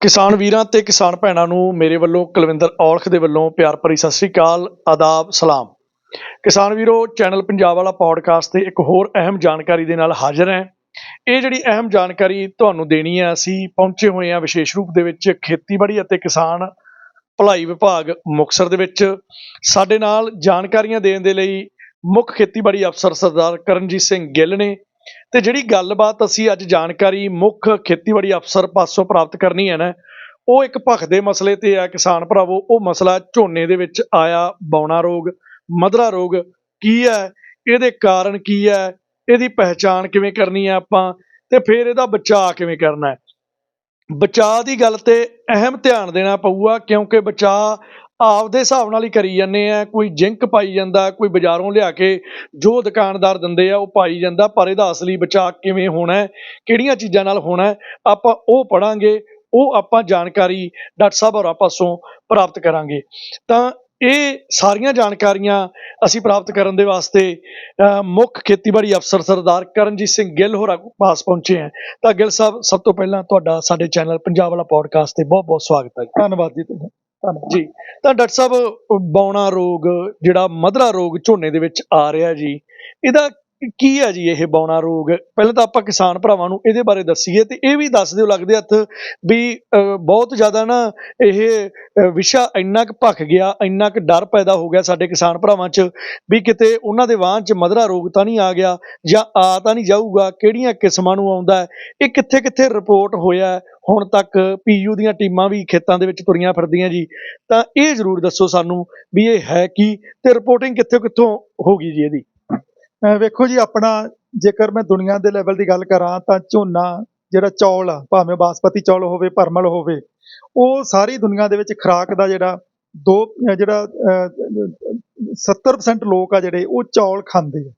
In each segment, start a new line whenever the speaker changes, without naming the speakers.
ਕਿਸਾਨ ਵੀਰਾਂ ਤੇ ਕਿਸਾਨ ਭੈਣਾਂ ਨੂੰ ਮੇਰੇ ਵੱਲੋਂ ਕੁਲਵਿੰਦਰ ਔਲਖ ਦੇ ਵੱਲੋਂ ਪਿਆਰ ਭਰੀ ਸਤਿ ਸ੍ਰੀ ਅਕਾਲ, ਆਦਾਬ, ਸਲਾਮ। ਕਿਸਾਨ ਵੀਰੋ, ਚੈਨਲ ਪੰਜਾਬ ਵਾਲਾ ਪੌਡਕਾਸਟ ਤੇ ਇੱਕ ਹੋਰ ਅਹਿਮ ਜਾਣਕਾਰੀ ਦੇ ਨਾਲ ਹਾਜ਼ਰ ਹਾਂ। ਇਹ ਜਿਹੜੀ ਅਹਿਮ ਜਾਣਕਾਰੀ ਤੁਹਾਨੂੰ ਦੇਣੀ ਹੈ, ਅਸੀਂ ਪਹੁੰਚੇ ਹੋਏ ਹਾਂ ਵਿਸ਼ੇਸ਼ ਰੂਪ ਦੇ ਵਿੱਚ ਖੇਤੀਬਾੜੀ ਅਤੇ ਕਿਸਾਨ ਭਲਾਈ ਵਿਭਾਗ ਮੁਕਤਸਰ ਦੇ ਵਿੱਚ। ਸਾਡੇ ਨਾਲ ਜਾਣਕਾਰੀਆਂ ਦੇਣ ਦੇ ਲਈ ਮੁੱਖ ਖੇਤੀਬਾੜੀ ਅਫਸਰ ਸਰਦਾਰ ਕਰਨਜੀਤ ਸਿੰਘ ਗਿੱਲ ਨੇ। ਤੇ ਜਿਹੜੀ ਗੱਲਬਾਤ ਅਸੀਂ ਅੱਜ ਜਾਣਕਾਰੀ ਮੁੱਖ ਖੇਤੀਬਾੜੀ ਅਫਸਰ ਪਾਸੋਂ ਪ੍ਰਾਪਤ ਕਰਨੀ ਹੈ ਨਾ, ਉਹ ਇੱਕ ਭਖਦੇ ਮਸਲੇ ਤੇ ਆ ਕਿਸਾਨ ਭਰਾਵੋ, ਉਹ ਮਸਲਾ ਝੋਨੇ ਦੇ ਵਿੱਚ ਆਇਆ ਬੌਣਾ ਰੋਗ, ਮਧਰਾ ਰੋਗ, ਕੀ ਹੈ, ਇਹਦੇ ਕਾਰਨ ਕੀ ਹੈ, ਇਹਦੀ ਪਹਿਚਾਣ ਕਿਵੇਂ ਕਰਨੀ ਹੈ ਆਪਾਂ, ਤੇ ਫਿਰ ਇਹਦਾ ਬਚਾਅ ਕਿਵੇਂ ਕਰਨਾ ਹੈ। ਬਚਾਅ ਦੀ ਗੱਲ ਤੇ ਅਹਿਮ ਧਿਆਨ ਦੇਣਾ ਪਊਗਾ, ਕਿਉਂਕਿ ਬਚਾਅ ਆਪਦੇ ਹਿਸਾਬ ਨਾਲ ਹੀ ਕਰੀ ਜਾਂਦੇ ਆ, ਕੋਈ ਜਿੰਕ ਪਾਈ ਜਾਂਦਾ, ਕੋਈ ਬਾਜ਼ਾਰੋਂ ਲਿਆ ਕੇ ਜੋ ਦੁਕਾਨਦਾਰ ਦਿੰਦੇ ਆ, ਉਹ ਪਾਈ ਜਾਂਦਾ, ਪਰ ਇਹਦਾ ਅਸਲੀ ਬਚਾਅ ਕਿਵੇਂ ਹੋਣਾ ਕਿਹੜੀਆਂ ਚੀਜ਼ਾਂ ਨਾਲ ਹੋਣਾ ਆਪਾਂ ਉਹ ਪੜਾਂਗੇ ਉਹ ਆਪਾਂ ਜਾਣਕਾਰੀ ਡਾਕਟਰ ਸਾਹਿਬ ਹੋਰਾਂ ਪਾਸੋਂ ਪ੍ਰਾਪਤ ਕਰਾਂਗੇ। ਤਾਂ ਇਹ ਸਾਰੀਆਂ ਜਾਣਕਾਰੀਆਂ ਅਸੀਂ ਪ੍ਰਾਪਤ ਕਰਨ ਦੇ ਵਾਸਤੇ ਮੁੱਖ ਖੇਤੀਬਾੜੀ ਅਫਸਰ ਸਰਦਾਰ ਕਰਨਜੀਤ ਸਿੰਘ ਗਿੱਲ ਹੋਰਾਂ ਪਾਸ ਪਹੁੰਚੇ ਹਾਂ। ਤਾਂ ਗਿੱਲ ਸਾਹਿਬ, ਸਭ ਤੋਂ ਪਹਿਲਾਂ ਤੁਹਾਡਾ ਸਾਡੇ ਚੈਨਲ ਪੰਜਾਬ ਵਾਲਾ ਪੋਡਕਾਸਟ ਤੇ ਬਹੁਤ ਬਹੁਤ ਸਵਾਗਤ ਹੈ ਜੀ।
ਧੰਨਵਾਦ ਜੀ ਤੁਹਾਡਾ। ਧੰਨਵਾਦ
ਜੀ। ਤਾਂ ਡਾਕਟਰ ਸਾਹਿਬ ਬੌਣਾ ਰੋਗ, ਜਿਹੜਾ ਮਧਰਾ ਰੋਗ ਝੋਨੇ ਦੇ ਵਿੱਚ ਆ ਰਿਹਾ ਜੀ, ਇਹਦਾ ਕੀ ਹੈ ਜੀ ਇਹ ਬੌਣਾ ਰੋਗ? ਪਹਿਲਾਂ ਤਾਂ ਆਪਾਂ ਕਿਸਾਨ ਭਰਾਵਾਂ ਨੂੰ ਇਹਦੇ ਬਾਰੇ ਦੱਸੀਏ ਤੇ ਇਹ ਵੀ ਦੱਸ ਦਿਓ ਲੱਗਦੇ ਹੱਥ ਵੀ ਬਹੁਤ ਜ਼ਿਆਦਾ ਨਾ ਇਹ ਵਿਸ਼ਾ ਇੰਨਾ ਕੁ ਭਖ ਗਿਆ, ਇੰਨਾ ਕੁ ਡਰ ਪੈਦਾ ਹੋ ਗਿਆ ਸਾਡੇ ਕਿਸਾਨ ਭਰਾਵਾਂ 'ਚ ਵੀ ਕਿਤੇ ਉਹਨਾਂ ਦੇ ਵਾਹਨ 'ਚ ਮਧਰਾ ਰੋਗ ਤਾਂ ਨਹੀਂ ਆ ਗਿਆ ਜਾਂ ਆ ਤਾਂ ਨਹੀਂ ਜਾਊਗਾ, ਕਿਹੜੀਆਂ ਕਿਸਮਾਂ ਨੂੰ ਆਉਂਦਾ ਇਹ ਕਿੱਥੇ ਕਿੱਥੇ ਰਿਪੋਰਟ ਹੋਇਆ ਹੁਣ ਤੱਕ ਪੀਯੂ ਦੀਆਂ ਟੀਮਾਂ ਵੀ ਖੇਤਾਂ ਦੇ ਵਿੱਚ ਤੁਰੀਆਂ ਫਿਰਦੀਆਂ ਜੀ। ਤਾਂ ਇਹ ਜ਼ਰੂਰ ਦੱਸੋ ਸਾਨੂੰ ਵੀ ਇਹ ਹੈ ਕੀ ਤੇ ਰਿਪੋਰਟਿੰਗ ਕਿੱਥੋਂ ਕਿੱਥੋਂ ਹੋ ਗਈ ਜੀ ਇਹਦੀ?
ਵੇਖੋ ਜੀ ਆਪਣਾ ਜੇਕਰ ਮੈਂ ਦੁਨੀਆ ਦੇ ਲੈਵਲ ਦੀ ਗੱਲ ਕਰਾਂ ਤਾਂ ਝੋਨਾ ਜਿਹੜਾ ਚੌਲ ਆ ਭਾਵੇਂ ਬਾਸਪਤੀ ਚੌਲ ਹੋਵੇ ਪਰਮਲ ਹੋਵੇ ਉਹ ਸਾਰੀ ਦੁਨੀਆ ਦੇ ਵਿੱਚ ਖੁਰਾਕ ਦਾ ਜਿਹੜਾ ਦੋ ਜਿਹੜਾ ਅਹ, 70% ਲੋਕ ਆ ਜਿਹੜੇ ਉਹ ਚੌਲ ਖਾਂਦੇ ਆ।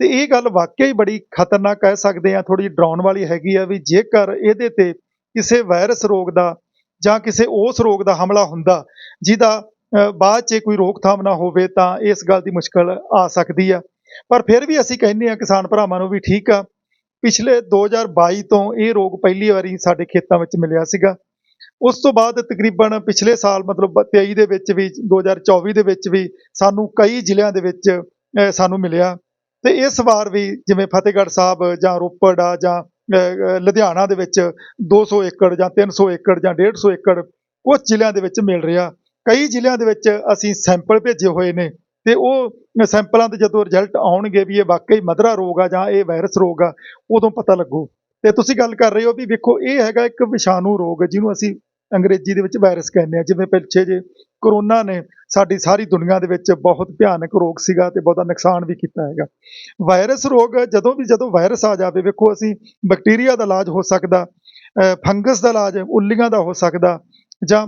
ਤੇ ਇਹ ਗੱਲ ਵਾਕਿਆ ਹੀ ਬੜੀ ਖਤਰਨਾਕ ਕਹਿ ਸਕਦੇ ਆ ਥੋੜੀ ਡਰਾਉਣ ਵਾਲੀ ਹੈਗੀ ਆ ਵੀ ਜੇਕਰ ਇਹਦੇ ਤੇ ਕਿਸੇ ਵਾਇਰਸ ਰੋਗ ਦਾ ਜਾਂ ਕਿਸੇ ਉਸ ਰੋਗ ਦਾ ਹਮਲਾ ਹੁੰਦਾ, ਜਿਹਦਾ ਬਾਅਦ 'ਚ ਕੋਈ ਰੋਕਥਾਮ ਨਾ ਹੋਵੇ ਤਾਂ ਇਸ ਗੱਲ ਦੀ ਮੁਸ਼ਕਲ ਆ ਸਕਦੀ ਆ। ਪਰ ਫਿਰ ਵੀ ਅਸੀਂ ਕਹਿੰਦੇ ਆ ਕਿਸਾਨ ਭਰਾਵਾਂ ਨੂੰ ਵੀ ਠੀਕ ਆ। ਪਿਛਲੇ 2022 ਤੋਂ ਇਹ ਰੋਗ ਪਹਿਲੀ ਵਾਰੀ ਸਾਡੇ ਖੇਤਾਂ ਵਿੱਚ ਮਿਲਿਆ ਸੀਗਾ। ਉਸ ਤੋਂ ਬਾਅਦ ਤਕਰੀਬਨ ਪਿਛਲੇ ਸਾਲ, ਮਤਲਬ 23 ਦੇ ਵਿੱਚ ਵੀ 2024 ਦੇ ਵਿੱਚ ਵੀ ਸਾਨੂੰ ਕਈ ਜ਼ਿਲ੍ਹਿਆਂ ਦੇ ਵਿੱਚ ਸਾਨੂੰ ਮਿਲਿਆ। ਤੇ ਇਸ ਵਾਰ ਵੀ ਜਿਵੇਂ ਫਤਿਹਗੜ੍ਹ ਸਾਹਿਬ ਜਾਂ ਰੋਪੜ ਆ ਜਾਂ ਲੁਧਿਆਣਾ ਦੇ ਵਿੱਚ 200 ਏਕੜ ਜਾਂ 300 ਏਕੜ ਜਾਂ 150 ਏਕੜ ਕੁਝ ਜ਼ਿਲ੍ਹਿਆਂ ਦੇ ਵਿੱਚ ਮਿਲ ਰਿਹਾ। ਕਈ ਜ਼ਿਲ੍ਹਿਆਂ ਦੇ ਵਿੱਚ ਅਸੀਂ ਸੈਂਪਲ ਭੇਜੇ ਹੋਏ ਨੇ ਤੇ ਉਹ ਸੈਂਪਲਾਂ ਦੇ ਜਦੋਂ ਰਿਜ਼ਲਟ ਆਉਣਗੇ ਵੀ ਇਹ ਵਾਕਈ ਮਧਰਾ ਰੋਗ ਆ ਜਾਂ ਇਹ ਵਾਇਰਸ ਰੋਗ ਆ, ਉਦੋਂ ਪਤਾ ਲੱਗੂ। ਤੇ ਤੁਸੀਂ ਗੱਲ ਕਰ ਰਹੇ ਹੋ ਵੀ ਵੇਖੋ, ਇਹ ਹੈਗਾ ਇੱਕ ਵਿਸ਼ਾਣੂ ਰੋਗ ਜਿਹਨੂੰ ਅਸੀਂ ਅੰਗਰੇਜ਼ੀ ਦੇ ਵਿੱਚ ਵਾਇਰਸ ਕਹਿੰਦੇ ਆ ਜਿਵੇਂ ਪਿੱਛੇ ਜੇ। ਕਰੋਨਾ ਨੇ ਸਾਡੀ ਸਾਰੀ ਦੁਨੀਆ ਦੇ ਵਿੱਚ ਬਹੁਤ ਭਿਆਨਕ ਰੋਗ ਸੀਗਾ ਤੇ ਬਹੁਤਾ ਨੁਕਸਾਨ ਵੀ ਕੀਤਾ ਹੈਗਾ। ਵਾਇਰਸ ਰੋਗ ਜਦੋਂ ਵੀ ਜਦੋਂ ਵਾਇਰਸ ਆ ਜਾਵੇ, ਵੇਖੋ ਅਸੀਂ ਬੈਕਟੀਰੀਆ ਦਾ ਇਲਾਜ ਹੋ ਸਕਦਾ ਫੰਗਸ ਦਾ ਇਲਾਜ, ਉੱਲੀਆਂ ਦਾ ਹੋ ਸਕਦਾ ਜਾਂ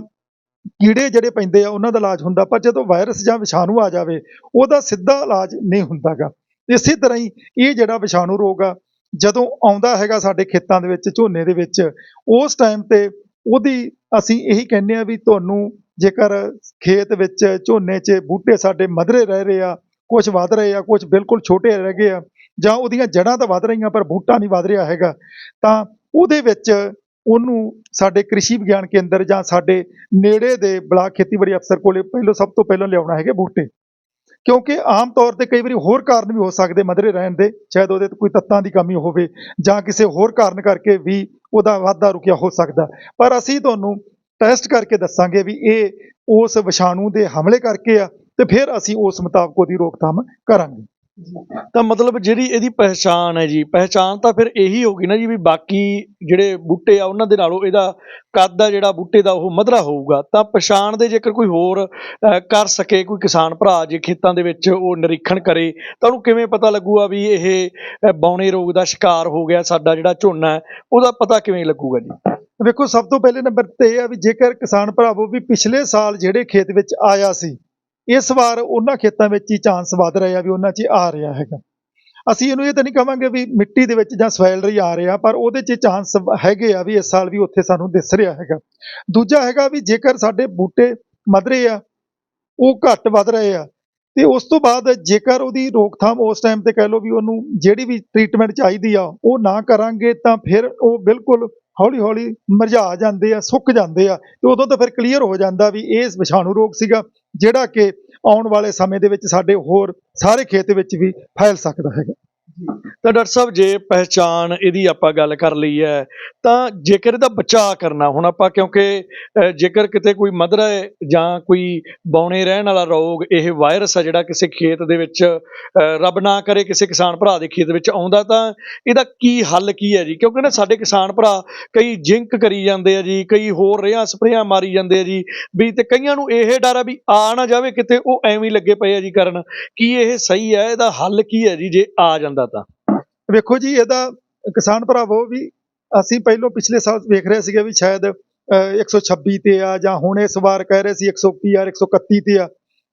ਕੀੜੇ ਜਿਹੜੇ ਪੈਂਦੇ ਆ ਉਹਨਾਂ ਦਾ ਇਲਾਜ ਹੁੰਦਾ, ਪਰ ਜਦੋਂ ਵਾਇਰਸ ਜਾਂ ਵਿਸ਼ਾਣੂ ਆ ਜਾਵੇ, ਉਹਦਾ ਸਿੱਧਾ ਇਲਾਜ ਨਹੀਂ ਹੁੰਦਾਗਾ। ਇਸੇ ਤਰ੍ਹਾਂ ਹੀ ਇਹ ਜਿਹੜਾ ਵਿਸ਼ਾਣੂ ਰੋਗ ਆ, ਜਦੋਂ ਆਉਂਦਾ ਹੈਗਾ ਸਾਡੇ ਖੇਤਾਂ ਦੇ ਵਿੱਚ, ਝੋਨੇ ਦੇ ਵਿੱਚ, ਉਸ ਟਾਈਮ ਤੇ ਉਹਦੀ ਅਸੀਂ ਇਹੀ ਕਹਿੰਦੇ ਆ ਵੀ ਤੁਹਾਨੂੰ ਜੇਕਰ ਖੇਤ ਵਿੱਚ ਝੋਨੇ 'ਚ ਬੂਟੇ ਸਾਡੇ ਮਧਰੇ ਰਹਿ ਰਹੇ ਆ ਕੁਝ ਵਧ ਰਹੇ ਆ ਕੁਝ ਬਿਲਕੁਲ ਛੋਟੇ ਰਹਿ ਗਏ ਆ, ਜਾਂ ਉਹਦੀਆਂ ਜੜ੍ਹਾਂ ਤਾਂ ਵਧ ਰਹੀਆਂ ਪਰ ਬੂਟਾ ਨਹੀਂ ਵਧ ਰਿਹਾ ਹੈਗਾ, ਤਾਂ ਉਹਦੇ ਵਿੱਚ ਉਹਨੂੰ ਸਾਡੇ ਕ੍ਰਿਸ਼ੀ ਵਿਗਿਆਨ ਕੇਂਦਰ ਜਾਂ ਸਾਡੇ ਨੇੜੇ ਦੇ ਬਲਾਕ ਖੇਤੀਬਾੜੀ ਅਫਸਰ ਕੋਲੇ ਪਹਿਲੋਂ ਸਭ ਤੋਂ ਪਹਿਲਾਂ ਲਿਆਉਣਾ ਹੈਗੇ ਬੂਟੇ। ਕਿਉਂਕਿ ਆਮ ਤੌਰ ਤੇ ਕਈ ਵਾਰੀ ਹੋਰ ਕਾਰਨ ਵੀ ਹੋ ਸਕਦੇ ਮਧਰੇ ਰਹਿਣ ਦੇ, ਸ਼ਾਇਦ ਉਹਦੇ ਤੇ ਕੋਈ ਤੱਤਾਂ ਦੀ ਕਮੀ ਹੋਵੇ ਜਾਂ ਕਿਸੇ ਹੋਰ ਕਾਰਨ ਕਰਕੇ ਵੀ ਉਹਦਾ ਵਾਧਾ ਰੁਕਿਆ ਹੋ ਸਕਦਾ। ਪਰ ਅਸੀਂ ਤੁਹਾਨੂੰ ਟੈਸਟ ਕਰਕੇ ਦੱਸਾਂਗੇ ਵੀ ਇਹ ਉਸ ਵਿਸ਼ਾਣੂ ਦੇ ਹਮਲੇ ਕਰਕੇ ਆ ਤੇ ਫਿਰ ਅਸੀਂ ਉਸ ਮੁਤਾਬਕ ਉਹਦੀ ਰੋਕਥਾਮ ਕਰਾਂਗੇ।
ਤਾਂ ਮਤਲਬ ਜਿਹੜੀ ਇਹਦੀ ਪਹਿਚਾਣ ਹੈ ਜੀ ਪਹਿਚਾਣ ਤਾਂ ਫਿਰ ਇਹੀ ਹੋਗੀ ਨਾ ਜੀ ਵੀ ਬਾਕੀ ਜਿਹੜੇ ਬੂਟੇ ਆ ਉਹਨਾਂ ਦੇ ਨਾਲੋਂ ਇਹਦਾ ਕੱਦ ਆ ਜਿਹੜਾ ਬੂਟੇ ਦਾ ਉਹ ਮਧਰਾ ਹੋਊਗਾ। ਤਾਂ ਪਛਾਣ ਦੇ ਜੇਕਰ ਕੋਈ ਹੋਰ ਕਰ ਸਕੇ ਕੋਈ ਕਿਸਾਨ ਭਰਾ ਜੇ ਖੇਤਾਂ ਦੇ ਵਿੱਚ ਉਹ ਨਿਰੀਖਣ ਕਰੇ ਤਾਂ ਉਹਨੂੰ ਕਿਵੇਂ ਪਤਾ ਲੱਗੂਗਾ ਵੀ ਇਹ ਅਹ, ਬੌਣੇ ਰੋਗ ਦਾ ਸ਼ਿਕਾਰ ਹੋ ਗਿਆ ਸਾਡਾ ਜਿਹੜਾ ਝੋਨਾ ਹੈ ਉਹਦਾ ਪਤਾ ਕਿਵੇਂ ਲੱਗੂਗਾ ਜੀ?
ਵੇਖੋ ਸਭ ਤੋਂ ਪਹਿਲੇ ਨੰਬਰ ਤੇ ਇਹ ਆ ਵੀ ਜੇਕਰ ਕਿਸਾਨ ਭਰਾਵੋ ਵੀ ਪਿਛਲੇ ਸਾਲ ਜਿਹੜੇ ਖੇਤ ਵਿੱਚ ਆਇਆ ਸੀ ਇਸ ਵਾਰ ਉਹਨਾਂ ਖੇਤਾਂ ਵਿੱਚ ਹੀ ਚਾਂਸ ਵੱਧ ਰਿਹਾ ਵੀ ਉਹਨਾਂ 'ਚ ਆ ਰਿਹਾ ਹੈਗਾ। ਅਸੀਂ ਇਹਨੂੰ ਇਹ ਤਾਂ ਨਹੀਂ ਕਹਾਂਗੇ ਵੀ ਮਿੱਟੀ ਦੇ ਵਿੱਚ ਜਾਂ ਸੋਇਲ ਆ ਰਿਹਾ, ਪਰ ਉਹਦੇ 'ਚ ਚਾਂਸ ਹੈਗੇ ਆ ਵੀ ਇਸ ਸਾਲ ਵੀ ਉੱਥੇ ਸਾਨੂੰ ਦਿਸ ਰਿਹਾ ਹੈਗਾ। ਦੂਜਾ ਹੈਗਾ ਵੀ ਜੇਕਰ ਸਾਡੇ ਬੂਟੇ ਮਧ ਰਹੇ ਆ, ਉਹ ਘੱਟ ਵੱਧ ਰਹੇ ਆ, ਤੇ ਉਸ ਤੋਂ ਬਾਅਦ ਜੇਕਰ ਉਹਦੀ ਰੋਕਥਾਮ ਉਸ ਟਾਈਮ ਤੇ ਕਹਿ ਲਓ ਵੀ ਉਹਨੂੰ ਜਿਹੜੀ ਵੀ ਟ੍ਰੀਟਮੈਂਟ ਚਾਹੀਦੀ ਆ, ਉਹ ਨਾ ਕਰਾਂਗੇ ਤਾਂ ਫਿਰ ਉਹ ਬਿਲਕੁਲ ਹੌਲੀ ਹੌਲੀ ਮਰਝਾ ਜਾਂਦੇ ਆ, ਸੁੱਕ ਜਾਂਦੇ ਆ ਤੇ ਉਦੋਂ ਤਾਂ ਫਿਰ ਕਲੀਅਰ ਹੋ ਜਾਂਦਾ ਵੀ ਇਹ ਵਿਸ਼ਾਣੂ ਰੋਗ ਸੀਗਾ, ਜਿਹੜਾ ਕਿ ਆਉਣ ਵਾਲੇ ਸਮੇਂ ਦੇ ਵਿੱਚ ਸਾਡੇ ਹੋਰ ਸਾਰੇ ਖੇਤ ਵਿੱਚ ਵੀ ਫੈਲ ਸਕਦਾ ਹੈਗਾ।
ਤਾਂ ਡਾਕਟਰ ਸਾਹਿਬ, ਜੇ ਪਹਿਚਾਨ ਇਹਦੀ ਆਪਾਂ ਗੱਲ ਕਰ ਲਈ ਹੈ, ਤਾਂ ਜੇਕਰ ਇਹਦਾ ਬਚਾਅ ਕਰਨਾ, ਹੁਣ ਆਪਾਂ ਕਿਉਂਕਿ ਜੇਕਰ ਕਿਤੇ ਕੋਈ ਮਧਰਾ ਹੈ ਜਾਂ ਕੋਈ ਬੌਣੇ ਰਹਿਣ ਵਾਲਾ ਰੋਗ, ਇਹ ਵਾਇਰਸ ਹੈ ਜਿਹੜਾ ਕਿਸੇ ਖੇਤ ਦੇ ਵਿੱਚ ਰੱਬ ਨਾ ਕਰੇ ਕਿਸੇ ਕਿਸਾਨ ਭਰਾ ਦੇ ਖੇਤ ਵਿੱਚ ਆਉਂਦਾ, ਤਾਂ ਇਹਦਾ ਕੀ ਹੱਲ ਕੀ ਹੈ ਜੀ? ਕਿਉਂਕਿ ਨਾ ਸਾਡੇ ਕਿਸਾਨ ਭਰਾ ਕਈ ਜਿੰਕ ਕਰੀ ਜਾਂਦੇ ਆ ਜੀ, ਕਈ ਹੋਰ ਰੇਹਾਂ ਸਪਰੇਆਂ ਮਾਰੀ ਜਾਂਦੇ ਆ ਜੀ, ਵੀ ਤੇ ਕਈਆਂ ਨੂੰ ਇਹ ਡਰ ਆ ਵੀ ਆ ਨਾ ਜਾਵੇ ਕਿਤੇ ਉਹ ਐਵੇਂ ਹੀ ਲੱਗੇ ਪਏ ਆ ਜੀ ਕਰਨ। ਕੀ ਇਹ ਸਹੀ ਹੈ? ਇਹਦਾ ਹੱਲ ਕੀ ਹੈ ਜੀ, ਜੇ ਆ ਜਾਂਦਾ ਤਾਂ।
ਵੇਖੋ ਜੀ, ਇਹਦਾ ਕਿਸਾਨ ਭਰਾਵੋ ਵੀ ਅਸੀਂ ਪਹਿਲੋਂ ਪਿਛਲੇ ਸਾਲ ਵੇਖ ਰਹੇ ਸੀਗੇ ਵੀ ਸ਼ਾਇਦ 126 ਤੇ ਆ ਜਾਂ ਹੁਣ ਇਸ ਵਾਰ ਕਹਿ ਰਹੇ ਸੀ 130 ਆ 131 ਤੇ ਆ।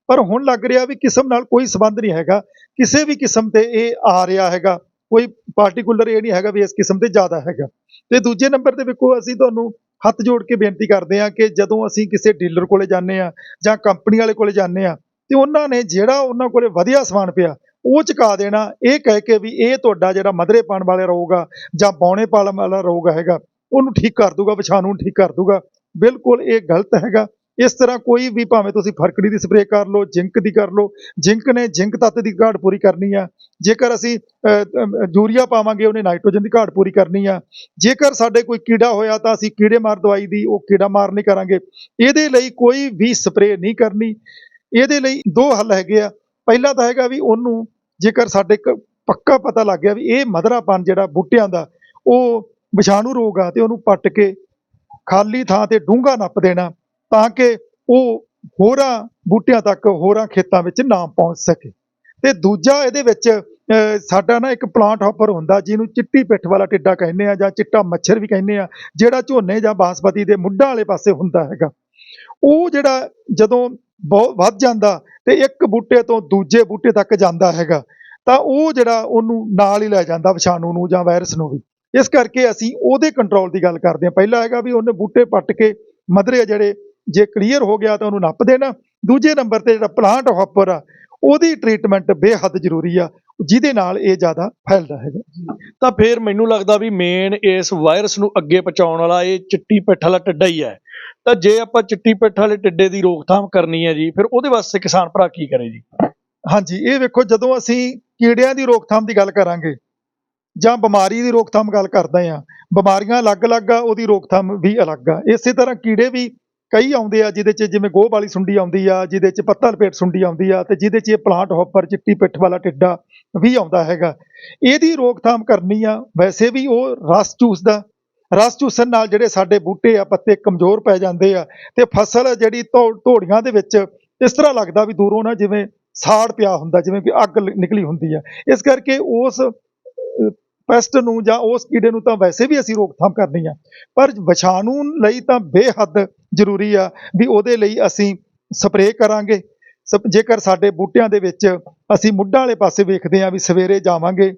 ਪਰ ਹੁਣ ਲੱਗ ਰਿਹਾ ਵੀ ਕਿਸਮ ਨਾਲ ਕੋਈ ਸੰਬੰਧ ਨਹੀਂ ਹੈਗਾ। ਕਿਸੇ ਵੀ ਕਿਸਮ ਤੇ ਇਹ ਆ ਰਿਹਾ ਹੈਗਾ। ਕੋਈ ਪਾਰਟਿਕੂਲਰ ਇਹ ਨਹੀਂ ਹੈਗਾ ਵੀ ਇਸ ਕਿਸਮ ਤੇ ਜ਼ਿਆਦਾ ਹੈਗਾ। ਤੇ ਦੂਜੇ ਨੰਬਰ ਤੇ ਵੇਖੋ, ਅਸੀਂ ਤੁਹਾਨੂੰ ਹੱਥ ਜੋੜ ਕੇ ਬੇਨਤੀ ਕਰਦੇ ਹਾਂ ਕਿ ਜਦੋਂ ਅਸੀਂ ਕਿਸੇ ਡੀਲਰ ਕੋਲੇ ਜਾਂਦੇ ਆ ਜਾਂ ਕੰਪਨੀ ਵਾਲੇ ਕੋਲੇ ਜਾਂਦੇ ਆ ਤੇ ਉਹਨਾਂ ਨੇ ਜਿਹੜਾ ਉਹਨਾਂ ਕੋਲੇ ਵਧੀਆ ਸਮਾਨ ਪਿਆ ਉਹ ਚੁਕਾ ਦੇਣਾ। ਇਹ ਕਹਿ ਕੇ ਵੀ ਇਹ ਤੁਹਾਡਾ ਜਿਹੜਾ ਮਧਰੇ ਪਾਣ ਵਾਲਾ ਰੋਗ ਆ ਜਾਂ ਬੌਣੇ ਪਾਲਣ ਵਾਲਾ ਰੋਗ ਹੈਗਾ, ਉਹਨੂੰ ਠੀਕ ਕਰ ਦੂਗਾ, ਵਿਛਾਣੂ ਨੂੰ ਠੀਕ ਕਰ ਦੂਗਾ। ਬਿਲਕੁਲ ਇਹ ਗਲਤ ਹੈਗਾ। ਇਸ ਤਰ੍ਹਾਂ ਕੋਈ ਵੀ ਭਾਵੇਂ ਤੁਸੀਂ ਫਰਕੜੀ ਦੀ ਸਪਰੇਅ ਕਰ ਲਓ, ਜਿੰਕ ਦੀ ਕਰ ਲਓ, ਜਿੰਕ ਨੇ ਜਿੰਕ ਤੱਤ ਦੀ ਘਾਟ ਪੂਰੀ ਕਰਨੀ ਆ। ਜੇਕਰ ਅਸੀਂ ਯੂਰੀਆ ਪਾਵਾਂਗੇ, ਉਹਨੇ ਨਾਈਟ੍ਰੋਜਨ ਦੀ ਘਾਟ ਪੂਰੀ ਕਰਨੀ ਆ। ਜੇਕਰ ਸਾਡੇ ਕੋਈ ਕੀੜਾ ਹੋਇਆ ਤਾਂ ਅਸੀਂ ਕੀੜੇ ਮਾਰ ਦਵਾਈ ਦੀ ਉਹ ਕੀੜਾ ਮਾਰ ਨਹੀਂ ਕਰਾਂਗੇ। ਇਹਦੇ ਲਈ ਕੋਈ ਵੀ ਸਪਰੇਅ ਨਹੀਂ ਕਰਨੀ। ਇਹਦੇ ਲਈ ਦੋ ਹੱਲ ਹੈਗੇ ਆ। ਪਹਿਲਾ ਤਾਂ ਹੈਗਾ ਵੀ ਉਹਨੂੰ ਜੇਕਰ ਸਾਡੇ ਕ- ਪੱਕਾ ਪਤਾ ਲੱਗ ਗਿਆ ਵੀ ਇਹ ਮਧਰਾਪਨ ਜਿਹੜਾ ਬੂਟਿਆਂ ਦਾ, ਉਹ ਵਿਸ਼ਾਣੂ ਰੋਗ ਆ ਤੇ ਉਹਨੂੰ ਪੱਟ ਕੇ ਖਾਲੀ ਥਾਂ ਤੇ ਡੂੰਘਾ ਨੱਪ ਦੇਣਾ ਤਾਂ ਕਿ ਉਹ ਹੋਰਾਂ ਬੂਟਿਆਂ ਤੱਕ, ਹੋਰਾਂ ਖੇਤਾਂ ਵਿੱਚ ਨਾ ਪਹੁੰਚ ਸਕੇ। ਤੇ ਦੂਜਾ ਇਹਦੇ ਵਿੱਚ ਸਾਡਾ ਨਾ ਇੱਕ ਪਲਾਂਟ ਹੌਪਰ ਹੁੰਦਾ, ਜਿਹਨੂੰ ਚਿੱਟੀ ਪਿੱਠ ਵਾਲਾ ਟਿੱਡਾ ਕਹਿੰਦੇ ਆ ਜਾਂ ਚਿੱਟਾ ਮੱਛਰ ਵੀ ਕਹਿੰਦੇ ਆ, ਜਿਹੜਾ ਝੋਨੇ ਜਾਂ ਬਾਸਪਤੀ ਦੇ ਮੁੱਢਾਂ ਵਾਲੇ ਪਾਸੇ ਹੁੰਦਾ ਹੈਗਾ। ਉਹ ਜਿਹੜਾ ਜਦੋਂ ਬਹੁਤ ਵੱਧ ਜਾਂਦਾ ਤੇ ਇੱਕ ਬੂਟੇ ਤੋਂ ਦੂਜੇ ਬੂਟੇ ਤੱਕ ਜਾਂਦਾ ਹੈਗਾ, ਤਾਂ ਉਹ ਜਿਹੜਾ ਉਹਨੂੰ ਨਾਲ ਹੀ ਲੈ ਜਾਂਦਾ ਵਿਸ਼ਾਣੂ ਨੂੰ ਜਾਂ ਵਾਇਰਸ ਨੂੰ ਵੀ। ਇਸ ਕਰਕੇ ਅਸੀਂ ਉਹਦੇ ਕੰਟਰੋਲ ਦੀ ਗੱਲ ਕਰਦੇ ਹਾਂ। ਪਹਿਲਾ ਹੈਗਾ ਵੀ ਉਹਨੇ ਬੂਟੇ ਪੱਟ ਕੇ ਮਧਰੇ ਜਿਹੜੇ, ਜੇ ਕਲੀਅਰ ਹੋ ਗਿਆ ਤਾਂ ਉਹਨੂੰ ਨੱਪ ਦੇਣਾ। ਦੂਜੇ ਨੰਬਰ ਤੇ ਜਿਹੜਾ ਪਲਾਂਟ ਹੌਪਰ ਆ, ਉਹਦੀ ਟ੍ਰੀਟਮੈਂਟ ਬੇਹੱਦ ਜ਼ਰੂਰੀ ਆ, ਜਿਹਦੇ ਨਾਲ ਇਹ ਜ਼ਿਆਦਾ ਫੈਲਦਾ ਹੈਗਾ।
ਤਾਂ ਫਿਰ ਮੈਨੂੰ ਲੱਗਦਾ ਵੀ ਮੇਨ ਇਸ ਵਾਇਰਸ ਨੂੰ ਅੱਗੇ ਪਹੁੰਚਾਉਣ ਵਾਲਾ ਇਹ ਚਿੱਟੀ ਪਿੱਠ ਵਾਲਾ ਟਿੱਡਾ ਹੀ ਹੈ। ਤਾਂ ਜੇ ਆਪਾਂ ਚਿੱਟੀ ਪਿੱਠ ਵਾਲੇ ਟਿੱਡੇ ਦੀ ਰੋਕਥਾਮ ਕਰਨੀ ਹੈ ਜੀ, ਫਿਰ ਉਹਦੇ ਵਾਸਤੇ ਕਿਸਾਨ ਭਰਾ ਕੀ ਕਰੇ ਜੀ?
ਹਾਂਜੀ, ਇਹ ਵੇਖੋ, ਜਦੋਂ ਅਸੀਂ ਕੀੜਿਆਂ ਦੀ ਰੋਕਥਾਮ ਦੀ ਗੱਲ ਕਰਾਂਗੇ, ਜਾਂ ਬਿਮਾਰੀ ਦੀ ਰੋਕਥਾਮ ਗੱਲ ਕਰਦੇ ਆ ਬਿਮਾਰੀਆਂ ਅਲੱਗ-ਅਲੱਗ ਆ, ਉਹਦੀ ਰੋਕਥਾਮ ਵੀ ਅਲੱਗ ਆ। ਇਸੇ ਤਰ੍ਹਾਂ ਕੀੜੇ ਵੀ ਕਈ ਆਉਂਦੇ ਆ, ਜਿਹਦੇ 'ਚ ਜਿਵੇਂ ਗੋਹ ਵਾਲੀ ਸੁੰਡੀ ਆਉਂਦੀ ਆ, ਜਿਹਦੇ 'ਚ ਪੱਤਾ ਲਪੇਟ ਸੁੰਡੀ ਆਉਂਦੀ ਆ, ਤੇ ਜਿਹਦੇ 'ਚ ਇਹ ਪਲਾਂਟ ਹੌਪਰ, ਚਿੱਟੀ ਪਿੱਠ ਵਾਲਾ ਟਿੱਡਾ ਵੀ ਆਉਂਦਾ ਹੈਗਾ। ਇਹਦੀ ਰੋਕਥਾਮ ਕਰਨੀ ਆ, ਵੈਸੇ ਵੀ ਉਹ ਰਸ ਚੂਸਦਾ ਰਸ ਚੂਸਣ ਨਾਲ ਜਿਹੜੇ ਸਾਡੇ ਬੂਟੇ ਆ, ਪੱਤੇ ਕਮਜ਼ੋਰ ਪੈ ਜਾਂਦੇ ਆ ਤੇ ਫਸਲ ਜਿਹੜੀ ਧੋ- ਧੋੜੀਆਂ ਦੇ ਵਿੱਚ ਇਸ ਤਰ੍ਹਾਂ ਲੱਗਦਾ ਵੀ ਦੂਰੋਂ ਨਾ ਜਿਵੇਂ ਸਾੜ ਪਿਆ ਹੁੰਦਾ, ਜਿਵੇਂ ਕਿ ਅੱਗ ਨਿਕਲੀ ਹੁੰਦੀ ਆ। ਇਸ ਕਰਕੇ ਉਸ ਪੈਸਟ ਨੂੰ ਜਾਂ ਉਸ ਕੀੜੇ ਨੂੰ ਤਾਂ ਵੈਸੇ ਵੀ ਅਸੀਂ ਰੋਕਥਾਮ ਕਰਨੀ ਆ। ਪਰ ਵਿਸ਼ਾਣੂ ਲਈ ਤਾਂ ਬੇਹੱਦ ਜ਼ਰੂਰੀ ਆ ਵੀ ਉਹਦੇ ਲਈ ਅਸੀਂ ਸਪਰੇਅ ਕਰਾਂਗੇ। ਸਪ- ਜੇਕਰ ਸਾਡੇ ਬੂਟਿਆਂ ਦੇ ਵਿੱਚ ਅਸੀਂ ਮੁੱਢਾਂ ਵਾਲੇ ਪਾਸੇ ਵੇਖਦੇ ਆ ਵੀ ਸਵੇਰੇ ਜਾਵਾਂਗੇ,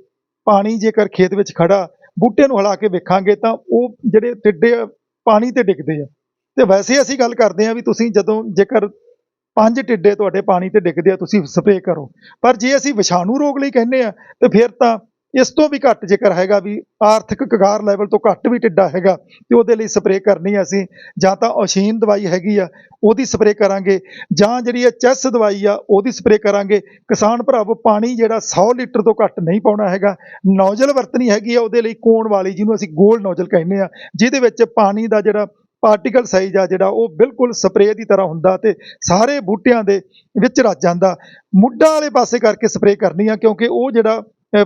ਪਾਣੀ ਜੇਕਰ ਖੇਤ ਵਿੱਚ ਖੜਾ ਬੂਟੇ ਨੂੰ ਹਿਲਾ ਕੇ ਵੇਖਾਂਗੇ ਤਾਂ ਉਹ ਜਿਹੜੇ ਟਿੱਡੇ ਆ, ਪਾਣੀ ਤੇ ਡਿੱਗਦੇ ਆ। ਤੇ ਵੈਸੇ ਅਸੀਂ ਗੱਲ ਕਰਦੇ ਆ ਵੀ ਤੁਸੀਂ ਜਦੋਂ ਜੇਕਰ ਪੰਜ ਟਿੱਡੇ ਤੁਹਾਡੇ ਪਾਣੀ ਤੇ ਡਿੱਗਦੇ ਆ ਤੁਸੀਂ ਸਪਰੇਅ ਕਰੋ। ਪਰ ਜੇ ਅਸੀਂ ਵਿਸ਼ਾਣੂ ਰੋਗ ਲਈ ਕਹਿੰਦੇ ਆ ਤੇ ਫਿਰ ਤਾਂ ਇਸ ਤੋਂ ਵੀ ਘੱਟ ਜੇਕਰ ਹੈਗਾ ਵੀ ਆਰਥਿਕ ਕਗਾਰ ਲੈਵਲ ਤੋਂ ਘੱਟ ਵੀ ਟਿੱਡਾ ਹੈਗਾ, ਤੇ ਉਹਦੇ ਲਈ ਸਪਰੇਅ ਕਰਨੀ ਆ ਅਸੀਂ, ਜਾਂ ਤਾਂ ਔਸ਼ੀਨ ਦਵਾਈ ਹੈਗੀ ਆ, ਉਹਦੀ ਸਪਰੇਅ ਕਰਾਂਗੇ, ਜਾਂ ਜਿਹੜੀ ਇਹ ਚੈਸ ਦਵਾਈ ਆ, ਉਹਦੀ ਸਪਰੇਅ ਕਰਾਂਗੇ। ਕਿਸਾਨ ਭਰਾਵੋ, ਪਾਣੀ ਜਿਹੜਾ 100 ਲੀਟਰ ਤੋਂ ਘੱਟ ਨਹੀਂ ਪਾਉਣਾ ਹੈਗਾ। ਨੌਜ਼ਲ ਵਰਤਣੀ ਹੈਗੀ ਆ, ਉਹਦੇ ਲਈ ਕੋਣ ਵਾਲੀ, ਜਿਹਨੂੰ ਅਸੀਂ ਗੋਲ ਨੌਜ਼ਲ ਕਹਿੰਦੇ ਆ, ਜਿਹਦੇ ਵਿੱਚ ਪਾਣੀ ਦਾ ਜਿਹੜਾ ਪਾਰਟੀਕਲ ਸਾਈਜ਼ ਆ, ਜਿਹੜਾ ਉਹ ਬਿਲਕੁਲ ਸਪਰੇਅ ਦੀ ਤਰ੍ਹਾਂ ਹੁੰਦਾ ਤੇ ਸਾਰੇ ਬੂਟਿਆਂ ਦੇ ਵਿੱਚ ਰਚ ਜਾਂਦਾ। ਮੁੱਢਾਂ ਵਾਲੇ ਪਾਸੇ ਕਰਕੇ ਸਪਰੇਅ ਕਰਨੀ ਆ, ਕਿਉਂਕਿ ਉਹ ਜਿਹੜਾ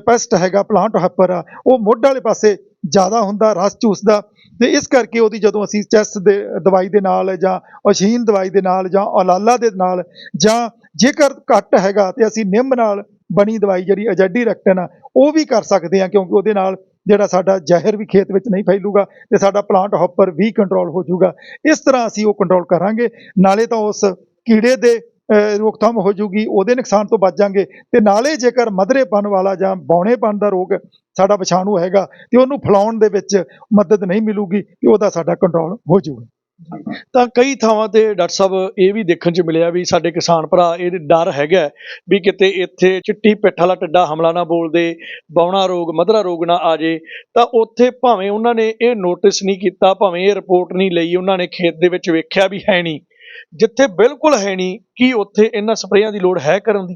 ਪੈਸਟ ਹੈਗਾ ਪਲਾਂਟ ਹੈਪਰ ਆ, ਉਹ ਮੁੱਢ ਵਾਲੇ ਪਾਸੇ ਜ਼ਿਆਦਾ ਹੁੰਦਾ, ਰਸ ਚੂਸਦਾ। ਤੇ ਇਸ ਕਰਕੇ ਉਹਦੀ ਜਦੋਂ ਅਸੀਂ ਚੈਸ ਦੇ ਦਵਾਈ ਦੇ ਨਾਲ ਜਾਂ ਅਸ਼ੀਨ ਦਵਾਈ ਦੇ ਨਾਲ ਜਾਂ ਔਲਾਲਾ ਦੇ ਨਾਲ ਜਾਂ ਜੇਕਰ ਘੱਟ ਹੈਗਾ ਤੇ ਅਸੀਂ ਨਿੰਮ ਨਾਲ ਬਣੀ ਦਵਾਈ ਜਿਹੜੀ ਅਜੈਡੀ ਰੈਕਟਨ ਆ, ਉਹ ਵੀ ਕਰ ਸਕਦੇ ਆ ਕਿਉਂਕਿ ਉਹਦੇ ਨਾਲ ਜਿਹੜਾ ਸਾਡਾ ਜ਼ਹਿਰ ਵੀ ਖੇਤ ਵਿੱਚ ਨਹੀਂ ਫੈਲੂਗਾ ਤੇ ਸਾਡਾ ਪਲਾਂਟ ਹੌਪਰ ਵੀ ਕੰਟਰੋਲ ਹੋ ਜਾਊਗਾ। ਇਸ ਤਰ੍ਹਾਂ ਅਸੀਂ ਉਹ ਕੰਟਰੋਲ ਕਰਾਂਗੇ, ਨਾਲੇ ਤਾਂ ਉਸ ਕੀੜੇ ਦੇ ਰੋਕਥਾਮ ਹੋ ਜੂਗੀ, ਉਹਦੇ ਨੁਕਸਾਨ ਤੋਂ ਬਚ ਜਾਾਂਗੇ। ਤੇ ਨਾਲੇ ਜੇਕਰ ਮਧਰੇਪਨ ਵਾਲਾ ਜਾਂ ਬੌਣੇਪਨ ਦਾ ਰੋਗ ਸਾਡਾ ਵਿਸ਼ਾਣੂ ਹੈਗਾ ਤੇ ਉਹਨੂੰ ਫੈਲਾਉਣ ਦੇ ਵਿੱਚ ਮਦਦ ਨਹੀਂ ਮਿਲੂਗੀ, ਤੇ ਉਹਦਾ ਸਾਡਾ ਕੰਟਰੋਲ ਹੋ ਜੂਗਾ।
ਤਾਂ ਕਈ ਥਾਵਾਂ ਤੇ ਡਾਕਟਰ ਸਾਹਿਬ, ਇਹ ਵੀ ਦੇਖਣ ਚ ਮਿਲਿਆ ਵੀ ਸਾਡੇ ਕਿਸਾਨ ਭਰਾ, ਇਹ ਡਰ ਹੈਗਾ ਵੀ ਕਿਤੇ ਇੱਥੇ ਚਿੱਟੀ ਪਿੱਠ ਵਾਲਾ ਟਿੱਡਾ ਹਮਲਾ ਨਾ ਬੋਲਦੇ, ਬੌਣਾ ਰੋਗ ਮਧਰਾ ਰੋਗ ਨਾ ਆ ਜੇ, ਤਾਂ ਉੱਥੇ ਭਾਵੇਂ ਉਹਨਾਂ ਨੇ ਇਹ ਨੋਟਿਸ ਨਹੀਂ ਕੀਤਾ, ਭਾਵੇਂ ਇਹ ਰਿਪੋਰਟ ਨਹੀਂ ਲਈ, ਉਹਨਾਂ ਨੇ ਖੇਤ ਦੇ ਵਿੱਚ ਵੇਖਿਆ ਵੀ ਹੈ ਨਹੀਂ। ਜਿੱਥੇ ਬਿਲਕੁਲ ਹੈ ਨਹੀਂ, ਕੀ ਉੱਥੇ ਇਹਨਾਂ ਸਪਰੇਆਂ ਦੀ ਲੋੜ ਹੈ ਕਰਨ ਦੀ?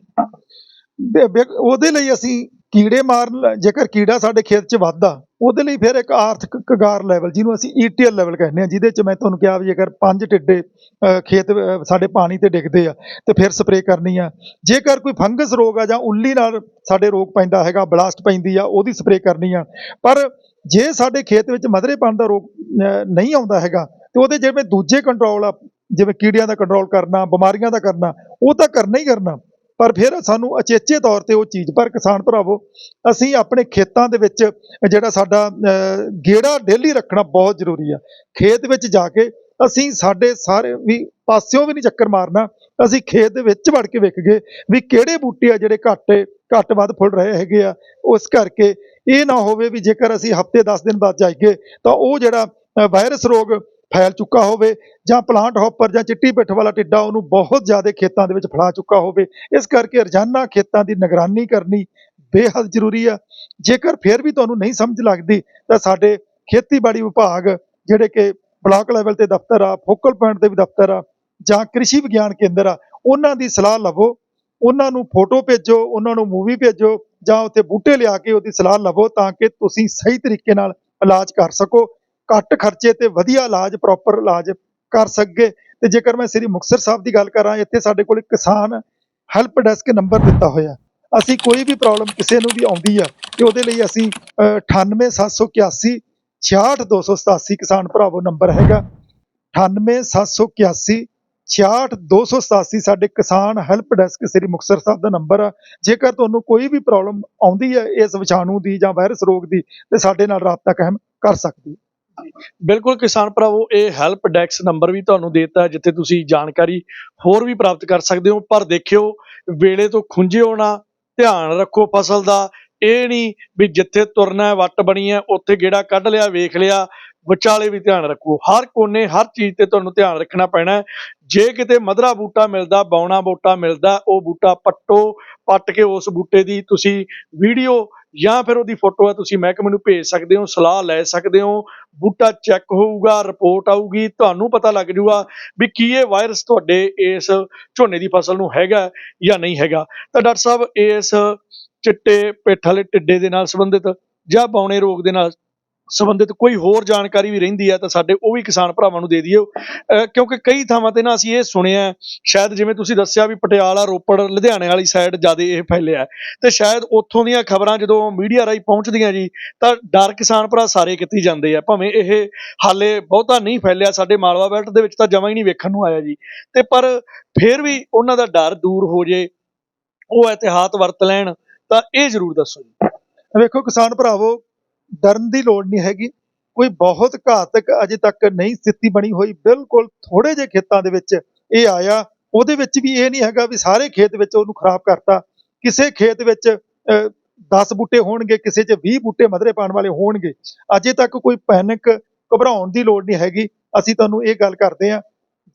ਉਹਦੇ ਲਈ ਅਸੀਂ ਕੀੜੇ ਮਾਰਨ ਜੇਕਰ ਕੀੜਾ ਸਾਡੇ ਖੇਤ 'ਚ ਵੱਧਦਾ, ਉਹਦੇ ਲਈ ਫਿਰ ਇੱਕ ਆਰਥਿਕ ਕਗਾਰ ਲੈਵਲ ਜਿਹਨੂੰ ਅਸੀਂ ਈਟੀਐਲ ਲੈਵਲ ਕਹਿੰਦੇ ਆ ਜਿਹਦੇ 'ਚ ਮੈਂ ਤੁਹਾਨੂੰ ਕਿਹਾ ਵੀ ਜੇਕਰ ਪੰਜ ਟਿੱਡੇ ਖੇਤ ਸਾਡੇ ਪਾਣੀ ਤੇ ਡਿੱਗਦੇ ਆ, ਤੇ ਫਿਰ ਸਪਰੇਅ ਕਰਨੀ ਆ। ਜੇਕਰ ਕੋਈ ਫੰਗਸ ਰੋਗ ਆ ਜਾਂ ਉੱਲੀ ਨਾਲ ਸਾਡੇ ਰੋਗ ਪੈਂਦਾ ਹੈਗਾ ਬਲਾਸਟ ਪੈਂਦੀ ਆ, ਉਹਦੀ ਸਪਰੇਅ ਕਰਨੀ ਆ। ਪਰ ਜੇ ਸਾਡੇ ਖੇਤ ਵਿੱਚ ਮਧਰੇਪਣ ਦਾ ਰੋਗ ਨਹੀਂ ਆਉਂਦਾ ਹੈਗਾ, ਤੇ ਉਹਦੇ ਜਿਵੇਂ ਦੂਜੇ ਕੰਟਰੋਲ ਆ ਜਿਵੇਂ ਕੀੜਿਆਂ ਦਾ ਕੰਟਰੋਲ ਕਰਨਾ, ਬਿਮਾਰੀਆਂ ਦਾ ਕਰਨਾ, ਉਹ ਤਾਂ ਕਰਨਾ ਹੀ ਕਰਨਾ। ਪਰ ਫਿਰ ਸਾਨੂੰ ਅਚੇਚੇ ਤੌਰ ਤੇ ਉਹ ਚੀਜ਼, ਪਰ ਕਿਸਾਨ ਭਰਾਵੋ, ਅਸੀਂ ਆਪਣੇ ਖੇਤਾਂ ਦੇ ਵਿੱਚ ਜਿਹੜਾ ਸਾਡਾ ਗੇੜਾ ਡੇਲੀ ਰੱਖਣਾ ਬਹੁਤ ਜ਼ਰੂਰੀ ਆ। ਖੇਤ ਵਿੱਚ ਜਾ ਕੇ ਅਸੀਂ ਸਾਡੇ ਸਾਰੇ ਵੀ ਪਾਸਿਓਂ ਵੀ ਨਹੀਂ ਚੱਕਰ ਮਾਰਨਾ। ਅਸੀਂ ਖੇਤ ਦੇ ਵਿੱਚ ਵੜ ਕੇ ਵੇਖ ਗਏ ਵੀ ਕਿਹੜੇ ਬੂਟੇ ਆ ਜਿਹੜੇ ਘੱਟ ਘੱਟ ਵੱਧ ਫੁੱਲ ਰਹੇ ਹੈਗੇ ਆ। ਉਸ ਕਰਕੇ ਇਹ ਨਾ ਹੋਵੇ ਵੀ ਜੇਕਰ ਅਸੀਂ ਹਫ਼ਤੇ 10 ਦਿਨ ਬਾਅਦ ਜਾਈਏ, ਤਾਂ ਉਹ ਜਿਹੜਾ ਵਾਇਰਸ ਰੋਗ ਫੈਲ ਚੁੱਕਾ ਹੋਵੇ ਜਾਂ ਪਲਾਂਟ ਹੌਪਰ ਜਾਂ ਚਿੱਟੀ ਪਿੱਠ ਵਾਲਾ ਟਿੱਡਾ ਉਹਨੂੰ ਬਹੁਤ ਜ਼ਿਆਦਾ ਖੇਤਾਂ ਦੇ ਵਿੱਚ ਫੈਲਾ ਚੁੱਕਾ ਹੋਵੇ, ਇਸ ਕਰਕੇ ਰੋਜ਼ਾਨਾ ਖੇਤਾਂ ਦੀ ਨਿਗਰਾਨੀ ਕਰਨੀ ਬੇਹੱਦ ਜ਼ਰੂਰੀ ਆ। ਜੇਕਰ ਫਿਰ ਵੀ ਤੁਹਾਨੂੰ ਨਹੀਂ ਸਮਝ ਲੱਗਦੀ, ਤਾਂ ਸਾਡੇ ਖੇਤੀਬਾੜੀ ਵਿਭਾਗ, ਜਿਹੜੇ ਕਿ ਬਲਾਕ ਲੈਵਲ ਤੇ ਦਫ਼ਤਰ ਆ ਫੋਕਲ ਪੁਆਇੰਟ ਦੇ ਵੀ ਦਫ਼ਤਰ ਆ, ਜਾਂ ਕ੍ਰਿਸ਼ੀ ਵਿਗਿਆਨ ਕੇਂਦਰ ਆ, ਉਹਨਾਂ ਦੀ ਸਲਾਹ ਲਵੋ, ਉਹਨਾਂ ਨੂੰ ਫੋਟੋ ਭੇਜੋ, ਉਹਨਾਂ ਨੂੰ ਮੂਵੀ ਭੇਜੋ, ਜਾਂ ਉੱਥੇ ਬੂਟੇ ਲਿਆ ਕੇ ਉਹਦੀ ਸਲਾਹ ਲਵੋ ਤਾਂ ਕਿ ਤੁਸੀਂ ਸਹੀ ਤਰੀਕੇ ਨਾਲ ਇਲਾਜ ਕਰ ਸਕੋ। ਘੱਟ ਖਰਚੇ ਤੇ ਵਧੀਆ ਇਲਾਜ ਪ੍ਰੋਪਰ ਇਲਾਜ ਕਰ ਸਕੇ। ਤੇ ਜੇਕਰ ਮੈਂ ਸ੍ਰੀ ਮੁਕਤਸਰ ਸਾਹਿਬ ਦੀ ਗੱਲ ਕਰਾਂ ਇੱਥੇ ਸਾਡੇ ਕੋਲ ਕਿਸਾਨ ਹੈਲਪ ਡੈਸਕ ਨੰਬਰ ਦਿੱਤਾ ਹੋਇਆ। ਅਸੀਂ ਕੋਈ ਵੀ ਪ੍ਰੋਬਲਮ ਕਿਸੇ ਨੂੰ ਵੀ ਆਉਂਦੀ ਆ ਤੇ ਉਹਦੇ ਲਈ ਅਸੀਂ ਅਹ, 98781 66287 ਕਿਸਾਨ ਭਰਾਵੋ ਨੰਬਰ ਹੈਗਾ। 98781 66287 ਸਾਡੇ ਕਿਸਾਨ ਹੈਲਪ ਡੈਸਕ ਸ੍ਰੀ ਮੁਕਤਸਰ ਸਾਹਿਬ ਦਾ ਨੰਬਰ ਆ। ਜੇਕਰ ਤੁਹਾਨੂੰ ਕੋਈ ਵੀ ਪ੍ਰੋਬਲਮ ਆਉਂਦੀ ਹੈ ਇਸ ਵਿਸ਼ਾਣੂ ਦੀ ਜਾਂ ਵਾਇਰਸ ਰੋਗ ਦੀ ਤੇ ਸਾਡੇ ਨਾਲ ਰਾਬਤਾ ਕਾਇਮ ਕਰ ਸਕਦੀ
ਬਿਲਕੁਲ ਕਿਸਾਨ ਭਰਾਵੋ, ਇਹ ਹੈਲਪ ਡੈਕਸ ਨੰਬਰ ਵੀ ਤੁਹਾਨੂੰ ਦੇਤਾ ਜਿੱਥੇ ਤੁਸੀਂ ਜਾਣਕਾਰੀ ਹੋਰ ਵੀ ਪ੍ਰਾਪਤ ਕਰ ਸਕਦੇ ਹੋ, ਪਰ ਦੇਖਿਓ, ਵੇਲੇ ਤੋਂ ਖੁੰਝਿਓ ਨਾ, ਧਿਆਨ ਰੱਖੋ ਫਸਲ ਦਾ, ਇਹ ਨਹੀਂ ਵੀ ਜਿੱਥੇ ਤੁਰਨਾ ਵੱਟ ਬਣੀ ਹੈ, ਉੱਥੇ ਗੇੜਾ ਕੱਢ ਲਿਆ, ਵੇਖ ਲਿਆ, ਵਿਚਾਲੇ ਵੀ ਧਿਆਨ ਰੱਖੋ, ਹਰ ਕੋਨੇ, ਹਰ ਚੀਜ਼ ਤੇ ਤੁਹਾਨੂੰ ਧਿਆਨ ਰੱਖਣਾ ਪੈਣਾ ਜੇ ਕਿਤੇ ਮਧਰਾ ਬੂਟਾ ਮਿਲਦਾ, ਬੌਣਾ ਬੂਟਾ ਮਿਲਦਾ, ਉਹ ਬੂਟਾ ਪੱਟੋ, ਪੱਟ ਕੇ ਉਸ ਬੂਟੇ ਦੀ ਤੁਸੀਂ ਵੀਡੀਓ ਜਾਂ ਫਿਰ ਉਹਦੀ ਫੋਟੋ ਹੈ, ਤੁਸੀਂ ਮਹਿਕਮੇ ਨੂੰ ਭੇਜ ਸਕਦੇ ਹੋ, ਸਲਾਹ ਲੈ ਸਕਦੇ ਹੋ, ਬੂਟਾ ਚੈੱਕ ਹੋਊਗਾ, ਰਿਪੋਰਟ ਆਊਗੀ, ਤੁਹਾਨੂੰ ਪਤਾ ਲੱਗ ਜਾਊਗਾ ਵੀ ਕੀ ਇਹ ਵਾਇਰਸ ਤੁਹਾਡੇ ਇਸ ਝੋਨੇ ਦੀ ਫਸਲ ਨੂੰ ਹੈਗਾ ਜਾਂ ਨਹੀਂ ਹੈਗਾ। ਤਾਂ ਡਾਕਟਰ ਸਾਹਿਬ, ਇਸ ਚਿੱਟੇ ਪਿੱਠ ਵਾਲੇ ਟਿੱਡੇ ਦੇ ਨਾਲ ਸੰਬੰਧਿਤ ਜਾਂ ਬੌਣੇ ਰੋਗ ਦੇ ਨਾਲ ਸੰਬੰਧਿਤ ਕੋਈ ਹੋਰ ਜਾਣਕਾਰੀ ਵੀ ਰਹਿੰਦੀ ਹੈ ਤਾਂ ਸਾਡੇ ਉਹ ਵੀ ਕਿਸਾਨ ਭਰਾਵਾਂ ਨੂੰ ਦੇ ਦਿਓ। ਕਿਉਂਕਿ ਕਈ ਥਾਵਾਂ ਤੇ ਨਾ ਅਸੀਂ ਇਹ ਸੁਣਿਆ ਸ਼ਾਇਦ ਜਿਵੇਂ ਤੁਸੀਂ ਦੱਸਿਆ ਵੀ ਪਟਿਆਲਾ, ਰੋਪੜ, ਲੁਧਿਆਣੇ ਵਾਲੀ ਸਾਈਡ ਜ਼ਿਆਦਾ ਇਹ ਫੈਲਿਆ ਹੈ। ਤੇ ਸ਼ਾਇਦ ਉੱਥੋਂ ਦੀਆਂ ਖਬਰਾਂ ਜਦੋਂ ਮੀਡੀਆ ਰਾਹੀਂ ਪਹੁੰਚਦੀਆਂ ਜੀ, ਤਾਂ ਡਰ ਕਿਸਾਨ ਭਰਾ ਸਾਰੇ ਕੀਤੀ ਜਾਂਦੇ ਆ। ਭਾਵੇਂ ਇਹ ਹਾਲੇ ਬਹੁਤਾ ਨਹੀਂ ਫੈਲਿਆ, ਸਾਡੇ ਮਾਲਵਾ ਬੈਲਟ ਦੇ ਵਿੱਚ ਤਾਂ ਜਮਾਂ ਹੀ ਨਹੀਂ ਵੇਖਣ ਨੂੰ ਆਇਆ ਜੀ। ਤੇ ਪਰ ਫਿਰ ਵੀ ਉਹਨਾਂ ਦਾ ਡਰ ਦੂਰ ਹੋ ਜੇ, ਉਹ ਇਤਿਹਾਤ ਵਰਤ ਲੈਣ, ਤਾਂ ਇਹ ਜ਼ਰੂਰ ਦੱਸੋ ਜੀ।
ਵੇਖੋ ਕਿਸਾਨ ਭਰਾਵੋ ਡਰਨ ਦੀ ਲੋੜ ਨਹੀਂ ਹੈਗੀ। ਕੋਈ ਬਹੁਤ ਘਾਤਕ ਅਜੇ ਤੱਕ ਨਹੀਂ ਸਥਿਤੀ ਬਣੀ ਹੋਈ। ਬਿਲਕੁਲ ਥੋੜੇ ਜਿਹੇ ਖੇਤਾਂ ਦੇ ਵਿੱਚ ਇਹ ਆਇਆ। ਉਹਦੇ ਵਿੱਚ ਵੀ ਇਹ ਨਹੀਂ ਹੈਗਾ ਵੀ ਸਾਰੇ ਖੇਤ ਵਿੱਚ ਉਹਨੂੰ ਖਰਾਬ ਕਰਤਾ। ਕਿਸੇ ਖੇਤ ਵਿੱਚ 10 ਬੂਟੇ ਹੋਣਗੇ, ਕਿਸੇ 'ਚ 20 ਬੂਟੇ ਮਧਰੇ ਪਾਣ ਵਾਲੇ ਹੋਣਗੇ। ਅਜੇ ਤੱਕ ਕੋਈ ਪੈਨਿਕ ਘਬਰਾਉਣ ਦੀ ਲੋੜ ਨਹੀਂ ਹੈਗੀ। ਅਸੀਂ ਤੁਹਾਨੂੰ ਇਹ ਗੱਲ ਕਰਦੇ ਹਾਂ।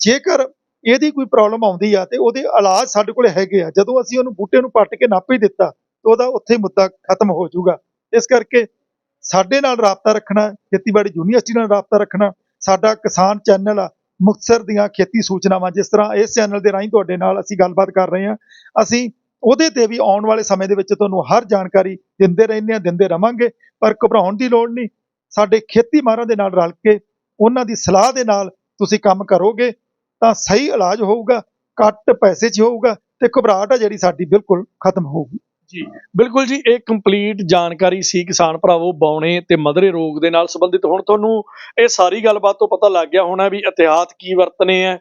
ਜੇਕਰ ਇਹਦੀ ਕੋਈ ਪ੍ਰੋਬਲਮ ਆਉਂਦੀ ਆ ਤੇ ਉਹਦੇ ਇਲਾਜ ਸਾਡੇ ਕੋਲ ਹੈਗੇ ਆ। ਜਦੋਂ ਅਸੀਂ ਉਹਨੂੰ ਬੂਟੇ ਨੂੰ ਪੱਟ ਕੇ ਨੱਪ ਦਿੱਤਾ, ਤਾਂ ਉਹਦਾ ਉੱਥੇ ਹੀ ਮੁੱਦਾ ਖਤਮ ਹੋ ਜਾਊਗਾ। ਇਸ ਕਰਕੇ ਸਾਡੇ ਨਾਲ ਰਾਬਤਾ ਰੱਖਣਾ, ਖੇਤੀਬਾੜੀ ਯੂਨੀਵਰਸਿਟੀ ਨਾਲ ਰਾਬਤਾ ਰੱਖਣਾ, ਸਾਡਾ ਕਿਸਾਨ ਚੈਨਲ ਆ, ਮੁਕਤਸਰ ਦੀਆਂ ਖੇਤੀ ਸੂਚਨਾਵਾਂ, ਜਿਸ ਤਰ੍ਹਾਂ ਇਸ ਚੈਨਲ ਦੇ ਰਾਹੀਂ ਤੁਹਾਡੇ ਨਾਲ ਅਸੀਂ ਗੱਲਬਾਤ ਕਰ ਰਹੇ ਹਾਂ। ਅਸੀਂ ਉਹਦੇ ਤੇ ਵੀ ਆਉਣ ਵਾਲੇ ਸਮੇਂ ਦੇ ਵਿੱਚ ਤੁਹਾਨੂੰ ਹਰ ਜਾਣਕਾਰੀ ਦਿੰਦੇ ਰਹਿੰਦੇ ਹਾਂ, ਦਿੰਦੇ ਰਵਾਂਗੇ, ਪਰ ਘਬਰਾਉਣ ਦੀ ਲੋੜ ਨਹੀਂ। ਸਾਡੇ ਖੇਤੀ ਮਾਹਰਾਂ ਦੇ ਨਾਲ ਰਲ ਕੇ, ਉਹਨਾਂ ਦੀ ਸਲਾਹ ਦੇ ਨਾਲ ਤੁਸੀਂ ਕੰਮ ਕਰੋਗੇ, ਤਾਂ ਸਹੀ ਇਲਾਜ ਹੋਊਗਾ, ਘੱਟ ਪੈਸੇ 'ਚ ਹੋਊਗਾ ਤੇ ਘਬਰਾਹਟ ਆ ਜਿਹੜੀ ਸਾਡੀ ਬਿਲਕੁਲ ਖਤਮ ਹੋਊਗੀ।
ਜੀ। ਬਿਲਕੁਲ ਜੀ, ਇਹ ਕੰਪਲੀਟ ਜਾਣਕਾਰੀ ਸੀ ਕਿਸਾਨ ਭਰਾਵੋ ਬੌਣੇ ਤੇ ਮਧਰੇ ਰੋਗ ਦੇ ਨਾਲ ਸੰਬੰਧਿਤ। ਹੁਣ ਤੁਹਾਨੂੰ ਇਹ ਸਾਰੀ ਗੱਲਬਾਤ ਤੋਂ ਪਤਾ ਲੱਗ ਗਿਆ ਹੋਣਾ ਵੀ ਇਤਿਹਾਤ ਕੀ ਵਰਤਨੇ ਆ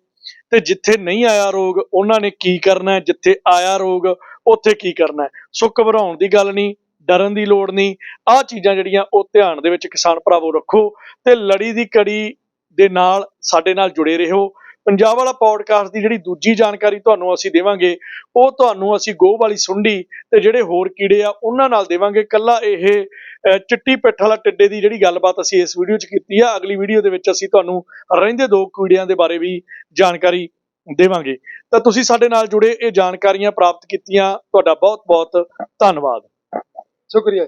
ਤੇ ਜਿੱਥੇ ਨਹੀਂ ਆਇਆ ਰੋਗ, ਉਹਨਾਂ ਨੇ ਕੀ ਕਰਨਾ ਜਿੱਥੇ ਆਇਆ ਰੋਗ, ਉੱਥੇ ਕੀ ਕਰਨਾ ਹੈ। ਸੋ ਘਬਰਾਉਣ ਦੀ ਗੱਲ ਨਹੀਂ, ਡਰਨ ਦੀ ਲੋੜ ਨਹੀਂ। ਆਹ ਚੀਜ਼ਾਂ ਜਿਹੜੀਆਂ ਉਹ ਧਿਆਨ ਦੇ ਵਿੱਚ ਕਿਸਾਨ ਭਰਾਵੋ ਰੱਖੋ ਤੇ ਲੜੀ ਦੀ ਕੜੀ ਦੇ ਨਾਲ ਸਾਡੇ ਨਾਲ ਜੁੜੇ ਰਹੋ। ਪੰਜਾਬ ਵਾਲਾ ਪੌਡਕਾਸਟ ਦੀ ਜਿਹੜੀ ਦੂਜੀ ਜਾਣਕਾਰੀ ਤੁਹਾਨੂੰ ਅਸੀਂ ਦੇਵਾਂਗੇ, ਉਹ ਤੁਹਾਨੂੰ ਅਸੀਂ ਗੋਹ ਵਾਲੀ ਸੁੰਡੀ ਤੇ ਜਿਹੜੇ ਹੋਰ ਕੀੜੇ ਆ, ਉਹਨਾਂ ਨਾਲ ਦੇਵਾਂਗੇ। ਕੱਲਾ ਇਹ ਚਿੱਟੀ ਪਿੱਠ ਵਾਲਾ ਟਿੱਡੇ ਦੀ ਜਿਹੜੀ ਗੱਲਬਾਤ ਅਸੀਂ ਇਸ ਵੀਡੀਓ 'ਚ ਕੀਤੀ ਆ, ਅਗਲੀ ਵੀਡੀਓ ਦੇ ਵਿੱਚ ਅਸੀਂ ਤੁਹਾਨੂੰ ਰਹਿੰਦੇ ਦੋ ਕੀੜਿਆਂ ਦੇ ਬਾਰੇ ਵੀ ਜਾਣਕਾਰੀ ਦੇਵਾਂਗੇ। ਤਾਂ ਤੁਸੀਂ ਸਾਡੇ ਨਾਲ ਜੁੜੇ, ਇਹ ਜਾਣਕਾਰੀਆਂ ਪ੍ਰਾਪਤ ਕੀਤੀਆਂ, ਤੁਹਾਡਾ ਬਹੁਤ ਬਹੁਤ ਧੰਨਵਾਦ।
ਸ਼ੁਕਰੀਆ